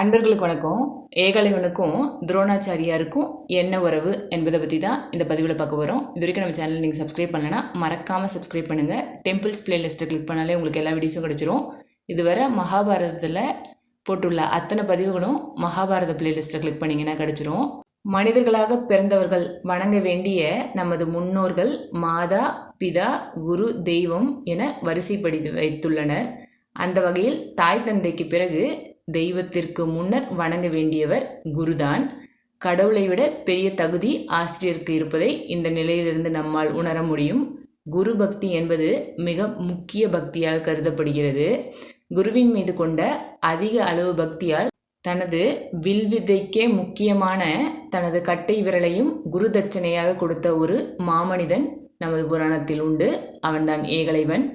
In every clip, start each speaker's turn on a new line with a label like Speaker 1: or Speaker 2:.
Speaker 1: அன்பர்களுக்கு வணக்கம். ஏகலைவனுக்கும் துரோணாச்சாரியாருக்கும் என்ன உறவு என்பதை பற்றி தான் இந்த பதிவில் பார்க்க வரோம் இது வரைக்கும் நம்ம சேனல் நீங்கள் சப்ஸ்கிரைப் பண்ணலன்னா மறக்காமல் சப்ஸ்கிரைப் பண்ணுங்கள் டெம்பிள்ஸ் பிளேலிஸ்ட்டை கிளிக் பண்ணாலே உங்களுக்கு எல்லா வீடியோஸும் கிடச்சிரும். இதுவரை மகாபாரதத்தில் போட்டுள்ள அத்தனை பதிவுகளும் மகாபாரத பிளேலிஸ்ட்டை கிளிக் பண்ணிங்கன்னா கிடச்சிரும். மனிதர்களாக பிறந்தவர்கள் வணங்க வேண்டிய நமது முன்னோர்கள் மாதா பிதா குரு தெய்வம் என வரிசைப்படுத்தி வைத்துள்ளனர். அந்த வகையில் தாய் தந்தைக்கு பிறகு தெய்வத்திற்கு முன்னர் வணங்க வேண்டியவர் குருதான். கடவுளை விட பெரிய தகுதி ஆசிரியருக்கு இருப்பதை இந்த நிலையிலிருந்து நம்மால் உணர முடியும். குரு பக்தி என்பது மிக முக்கிய பக்தியாக கருதப்படுகிறது. குருவின் மீது கொண்ட அதிக அளவு பக்தியால் தனது வில்வித்தைக்கே முக்கியமான தனது கட்டை விரலையும் குரு தட்சணையாக கொடுத்த ஒரு மாமனிதன் நமது புராணத்தில் உண்டு. அவன்தான் ஏகலைவன்.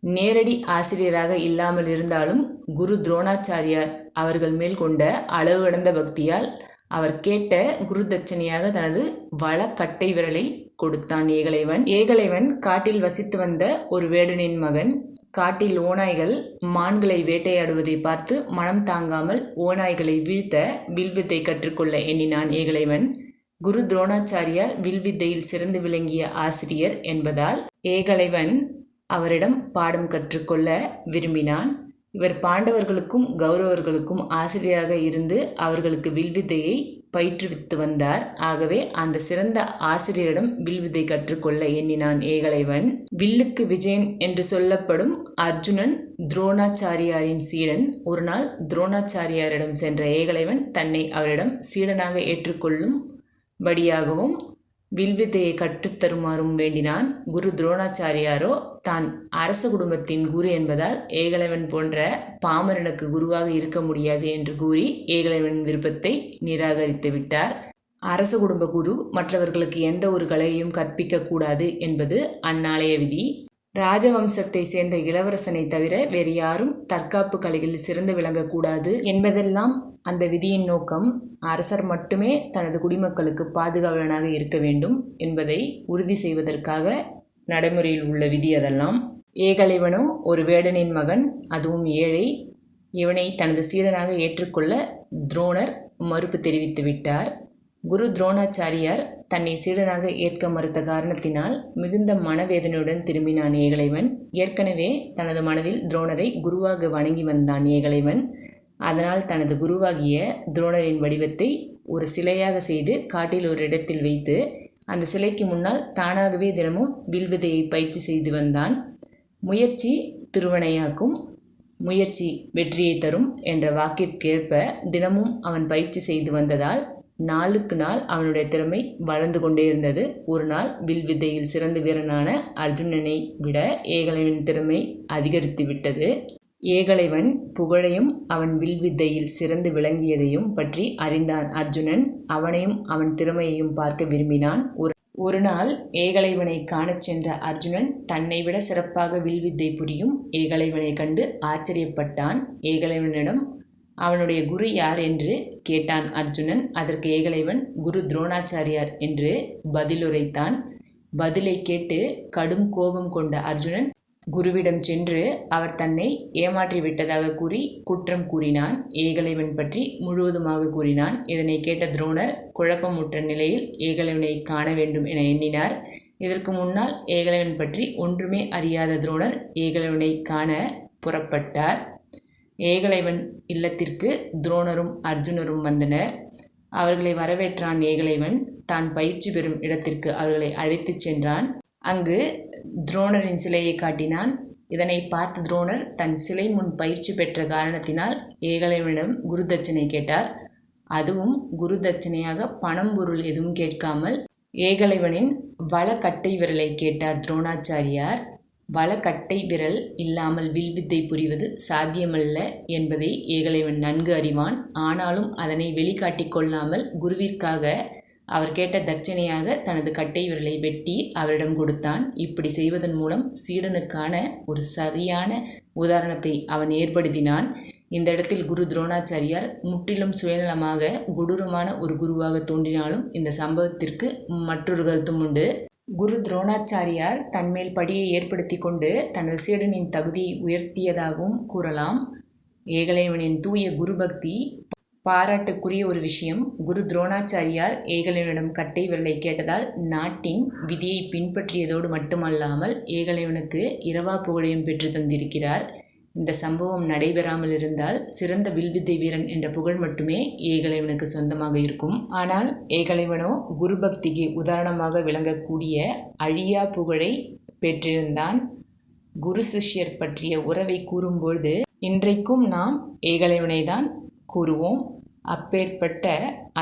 Speaker 1: நேரடி ஆசிரியராக இல்லாமல் இருந்தாலும் குரு துரோணாச்சாரியார் அவர்கள் மேல் கொண்ட அளவு கடந்த பக்தியால் அவர் கேட்ட குரு தட்சணையாக தனது வளக்கட்டை விரலை கொடுத்தான். ஏகலைவன் ஏகலைவன் காட்டில் வசித்து வந்த ஒரு வேடனின் மகன் காட்டில் ஓநாய்கள் மான்களை வேட்டையாடுவதை பார்த்து மனம் தாங்காமல் ஓநாய்களை வீழ்த்த வில்வித்தை கற்றுக்கொள்ள எண்ணினான் ஏகலைவன். குரு துரோணாச்சாரியார் வில்வித்தையில் சிறந்து விளங்கிய ஆசிரியர் என்பதால் ஏகலைவன் அவரிடம் பாடம் கற்றுக்கொள்ள விரும்பினான். இவர் பாண்டவர்களுக்கும் கௌரவர்களுக்கும் ஆசிரியராக இருந்து அவர்களுக்கு வில்வித்தையை பயிற்றுவித்து வந்தார். ஆகவே அந்த சிறந்த ஆசிரியரிடம் வில்வித்தை கற்றுக்கொள்ள எண்ணினான் ஏகலைவன். வில்லுக்கு விஜயன் என்று சொல்லப்படும் அர்ஜுனன் துரோணாச்சாரியாரின் சீடன். ஒரு நாள் துரோணாச்சாரியாரிடம் சென்ற ஏகலைவன் தன்னை அவரிடம் சீடனாக ஏற்றுக்கொள்ளும் படியாகவும் வில்வித்தையை கற்றுத்தருமாறும் வேண்டினான் குரு துரோணாச்சாரியாரோ. தான் அரச குடும்பத்தின் குரு என்பதால் ஏகலைவன் போன்ற பாமரனுக்கு குருவாக இருக்க முடியாது என்று கூறி ஏகலைவன் விருப்பத்தை நிராகரித்து விட்டார். அரச குடும்ப குரு மற்றவர்களுக்கு எந்த ஒரு கலையையும் கற்பிக்க கூடாது என்பது அந்நாளைய விதி. ராஜவம்சத்தை சேர்ந்த இளவரசனை தவிர வேறு யாரும் தற்காப்பு கலைகளில் சிறந்து விளங்கக்கூடாது என்பதெல்லாம் அந்த விதியின் நோக்கம். அரசர் மட்டுமே தனது குடிமக்களுக்கு பாதுகாவலனாக இருக்க வேண்டும் என்பதை உறுதி செய்வதற்காக நடைமுறையில் உள்ள விதி அதெல்லாம். ஏகலைவனோ ஒரு வேடனின் மகன் அதுவும் ஏழை இவனை தனது சீடனாக ஏற்றுக்கொள்ள துரோணர் மறுப்பு தெரிவித்து விட்டார். குரு துரோணாச்சாரியார் தன்னை சீடனாக ஏற்க மறுத்த காரணத்தினால் மிகுந்த மனவேதனையுடன் திரும்பினான் ஏகலைவன். ஏற்கனவே தனது மனதில் துரோணரை குருவாக வணங்கி வந்தான் ஏகலைவன். அதனால் தனது குருவாகிய துரோணரின் வடிவத்தை ஒரு சிலையாக செய்து காட்டில் ஒரு இடத்தில் வைத்து அந்த சிலைக்கு முன்னால் தானாகவே தினமும் வில்விதையை பயிற்சி செய்து வந்தான். முயற்சி திருவனையாக்கும் முயற்சி வெற்றியை தரும் என்ற வாக்கிற்கேற்ப தினமும் அவன் பயிற்சி செய்து வந்ததால் நாளுக்கு நாள் அவனுடைய திறமை வளர்ந்து கொண்டே இருந்தது. ஒரு நாள் வில் வித்தையில் சிறந்த வீரனான அர்ஜுனனை விட ஏகலைவன் திறமை அதிகரித்து விட்டது. ஏகலைவன் புகழையும் அவன் வில்வித்தையில் சிறந்து விளங்கியதையும் பற்றி அறிந்தான் அர்ஜுனன். அவனையும் அவன் திறமையையும் பார்க்க விரும்பினான். ஒரு ஒரு நாள் ஏகலைவனை காணச் சென்ற அர்ஜுனன் தன்னை விட சிறப்பாக வில்வித்தை புரியும் ஏகலைவனை கண்டு ஆச்சரியப்பட்டான். ஏகலைவனிடம் அவனுடைய குரு யார் என்று கேட்டான் அர்ஜுனன். அதற்கு ஏகலைவன் குரு துரோணாச்சாரியார் என்று பதிலுரைத்தான். பதிலை கேட்டு கடும் கோபம் கொண்ட அர்ஜுனன் குருவிடம் சென்று அவர் தன்னை ஏமாற்றி விட்டதாக கூறி குற்றம் கூறினான். ஏகலைவன் பற்றி முழுவதுமாக கூறினான். இதனை கேட்ட துரோணர் குழப்பமுற்ற நிலையில் ஏகலைவனை காண வேண்டும் என எண்ணினார். இதற்கு முன்னால் ஏகலைவன் பற்றி ஒன்றுமே அறியாத துரோணர் ஏகலைவனை காண புறப்பட்டார். ஏகலைவன் இல்லத்திற்கு துரோணரும் அர்ஜுனரும் வந்தனர். அவர்களை வரவேற்றான் ஏகலைவன். தான் பயிற்சி பெறும் இடத்திற்கு அவர்களை அழைத்துச் சென்றான். அங்கு துரோணரின் சிலையை காட்டினான். இதனை பார்த்த துரோணர் தன் சிலை முன் பயிற்சி பெற்ற காரணத்தினால் ஏகலைவனிடம் குரு தட்சணை கேட்டார். அதுவும் குரு தட்சணையாக பணம் பொருள் எதுவும் கேட்காமல் ஏகலைவனின் வளக்கட்டை விரலை கேட்டார் துரோணாச்சாரியார். வளக்கட்டை விரல் இல்லாமல் வில்வித்தை புரிவது சாத்தியமல்ல என்பதை ஏகலைவன் நன்கு அறிவான். ஆனாலும் அதனை வெளிக்காட்டிக் கொள்ளாமல் குருவிற்காக அவர் கேட்ட தட்சணையாக தனது கட்டை விரலை வெட்டி அவரிடம் கொடுத்தான். இப்படி செய்வதன் மூலம் சீடனுக்கான ஒரு சரியான உதாரணத்தை அவன் ஏற்படுத்தினான். இந்த இடத்தில் குரு துரோணாச்சாரியார் முற்றிலும் சுயநலமாக கொடூரமான ஒரு குருவாக தோன்றினாலும் இந்த சம்பவத்திற்கு மற்றொரு கருத்தும் உண்டு. குரு துரோணாச்சாரியார் தன்மேல் படியை ஏற்படுத்தி கொண்டு தனது சீடனின் தகுதியை உயர்த்தியதாகவும் கூறலாம். ஏகலைவனின் தூய குரு பக்தி பாராட்டுக்குரிய ஒரு விஷயம். குரு துரோணாச்சாரியார் ஏகலைவனிடம் கட்டை விரலை கேட்டதால் நாட்டின் விதியை பின்பற்றியதோடு மட்டுமல்லாமல் ஏகலைவனுக்கு இரவா புகழையும் பெற்று தந்திருக்கிறார். இந்த சம்பவம் நடைபெறாமல் இருந்தால் சிறந்த வில்வித்தை வீரன் என்ற புகழ் மட்டுமே ஏகலைவனுக்கு சொந்தமாக இருக்கும். ஆனால் ஏகலைவனோ குரு பக்திக்கு உதாரணமாக விளங்கக்கூடிய அழியா புகழை பெற்றிருந்தான். குரு சிஷ்யர் பற்றிய உறவை கூறும்பொழுது இன்றைக்கும் நாம் ஏகலைவனை தான் கூறுவோம். அப்பேற்பட்ட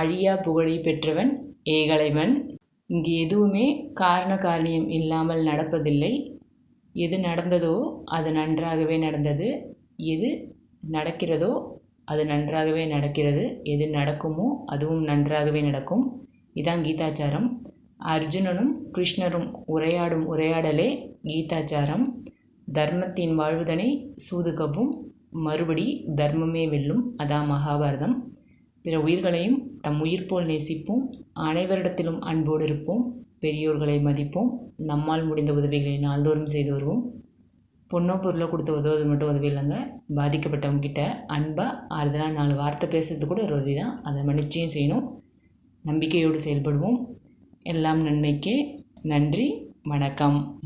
Speaker 1: அழியா புகழை பெற்றவன் ஏகலைவன். இங்கு எதுவுமே காரண காரணியம் இல்லாமல் நடப்பதில்லை. எது நடந்ததோ அது நன்றாகவே நடந்தது. எது நடக்கிறதோ அது நன்றாகவே நடக்கிறது. எது நடக்குமோ அதுவும் நன்றாகவே நடக்கும். இதான் கீதாச்சாரம். அர்ஜுனனும் கிருஷ்ணரும் உரையாடும் உரையாடலே கீதாச்சாரம். தர்மத்தின் வாழ்வுதனை சூதுகவும் மறுபடி தர்மமே வெல்லும் அதான் மகாபாரதம். பிற உயிர்களையும் தம் உயிர் போல் நேசிப்போம். அனைவரிடத்திலும் அன்போடு இருப்போம். பெரியோர்களை மதிப்போம். நம்மால் முடிந்த உதவிகளை நாள்தோறும் செய்து வருவோம். பொண்ணோ பொருளோ கொடுத்து உதவுவது மட்டும் உதவி இல்லைங்க. பாதிக்கப்பட்டவங்க கிட்ட அன்பாக ஆறுதலாக நாலு வார்த்தை பேசுறது கூட ஒரு உதவி தான். அதை மன்னிச்சியும் செய்யணும். நம்பிக்கையோடு செயல்படுவோம். எல்லாம் நன்மைக்கே நன்றி. வணக்கம்.